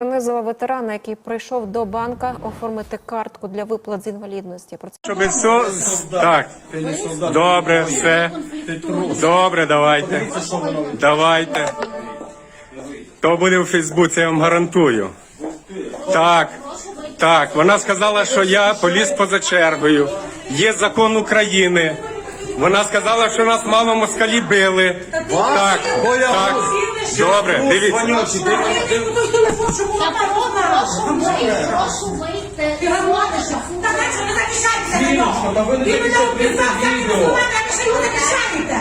Принизила ветерана, який прийшов до банка оформити картку для виплат з інвалідності. Про це Щоб все так. Добре, все. Добре, давайте. Давайте. То буде у Фейсбуці, я вам гарантую. Так. Так, вона сказала, що я поліз поза чергою. Є закон України. Вона сказала, що нас мало москалі били. Так, так. Добре, дивіться. Прошу, вийти. Сходишся. Та дальше не захищайтеся на нього. Він мене обіцяв, як ви ви захищаєте.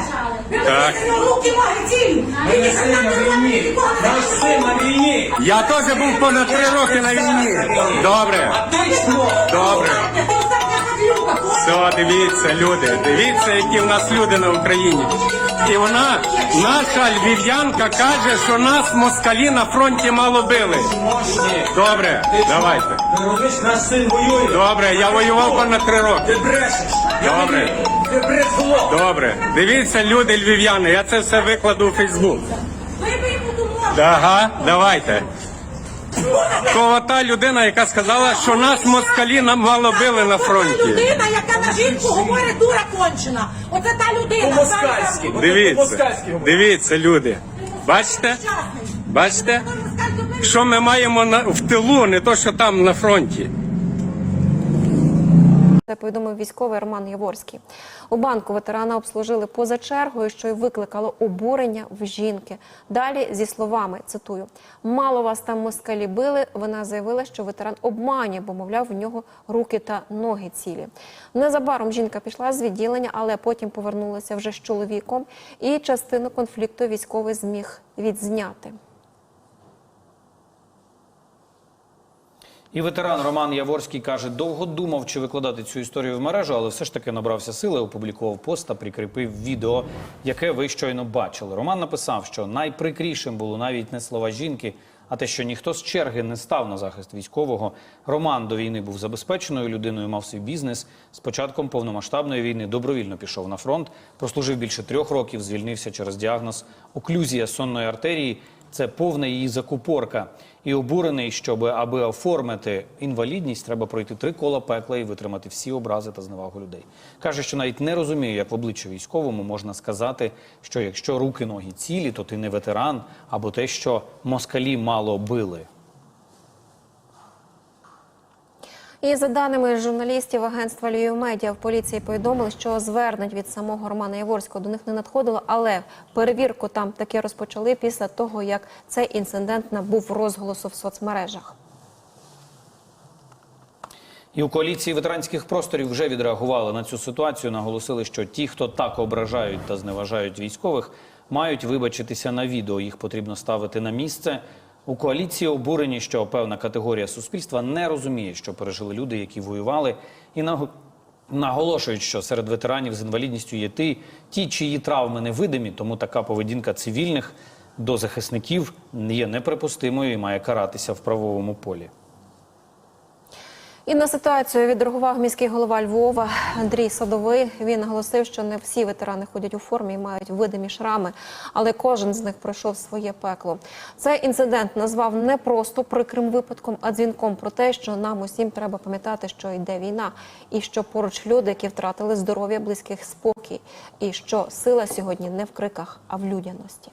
Ви Так. мене на руки ноги цілі. Ви не робите, нікого не Наш син на війні. Я теж був понад три роки на війні. Добре, А добре. Все, дивіться, люди, дивіться, які в нас люди на Україні. І вона, наша львів'янка, каже, що нас москалі на фронті мало били. Добре, давайте. Ти розумієш, наш син воює. Добре, я воював понад три роки. Ти брешеш. Добре. Ти брехло. Добре. Дивіться, люди львів'яни, я це все викладу у Фейсбук. Ага, давайте. То та людина, яка сказала, що нас москалі нам мало били на Та фронті. людина, яка на жінку говорить дура кончена. Оце та людина. По-москальськи. Дивіться, дивіться, люди. Бачите? Бачите? Що ми маємо на, в тилу, не то, що там на фронті. Це повідомив військовий Роман Яворський. У банку ветерана обслужили поза чергою, що й викликало обурення в жінки. Далі зі словами цитую: мало вас там москалі били. Вона заявила, що ветеран обманює, бо мовляв, в нього руки та ноги цілі. Незабаром жінка пішла з відділення, але потім повернулася вже з чоловіком, і частину конфлікту військовий зміг відзняти. І ветеран Роман Яворський каже, довго думав, чи викладати цю історію в мережу, але все ж таки набрався сили, опублікував пост та прикріпив відео, яке ви щойно бачили. Роман написав, що найприкрішим було навіть не слова жінки, а те, що ніхто з черги не став на захист військового. Роман до війни був забезпеченою людиною, мав свій бізнес. З початком повномасштабної війни добровільно пішов на фронт, прослужив більше трьох років, звільнився через діагноз оклюзія сонної артерії. Це повна її закупорка. І обурений, щоб аби оформити інвалідність, треба пройти три кола пекла і витримати всі образи та зневагу людей. Каже, що навіть не розуміє, як в обличчя військовому можна сказати, що якщо руки ноги цілі, то ти не ветеран, або те, що москалі мало били. І за даними журналістів агентства Львів Медіа в поліції повідомили, що звернень від самого Романа Яворського до них не надходило, але перевірку там таки розпочали після того, як цей інцидент набув розголосу в соцмережах. І у коаліції ветеранських просторів вже відреагували на цю ситуацію. Наголосили, що ті, хто так ображають та зневажають військових, мають вибачитися на відео. Їх потрібно ставити на місце. У коаліції обурені, що певна категорія суспільства не розуміє, що пережили люди, які воювали, і наго- наголошують, що серед ветеранів з інвалідністю є ті, ті, чиї травми невидимі, тому така поведінка цивільних до захисників є неприпустимою і має каратися в правовому полі. І на ситуацію відреагував міський голова Львова Андрій Садовий. Він наголосив, що не всі ветерани ходять у формі і мають видимі шрами, але кожен з них пройшов своє пекло. Цей інцидент назвав не просто прикрим випадком, а дзвінком про те, що нам усім треба пам'ятати, що йде війна, і що поруч люди, які втратили здоров'я, близьких спокій, і що сила сьогодні не в криках, а в людяності.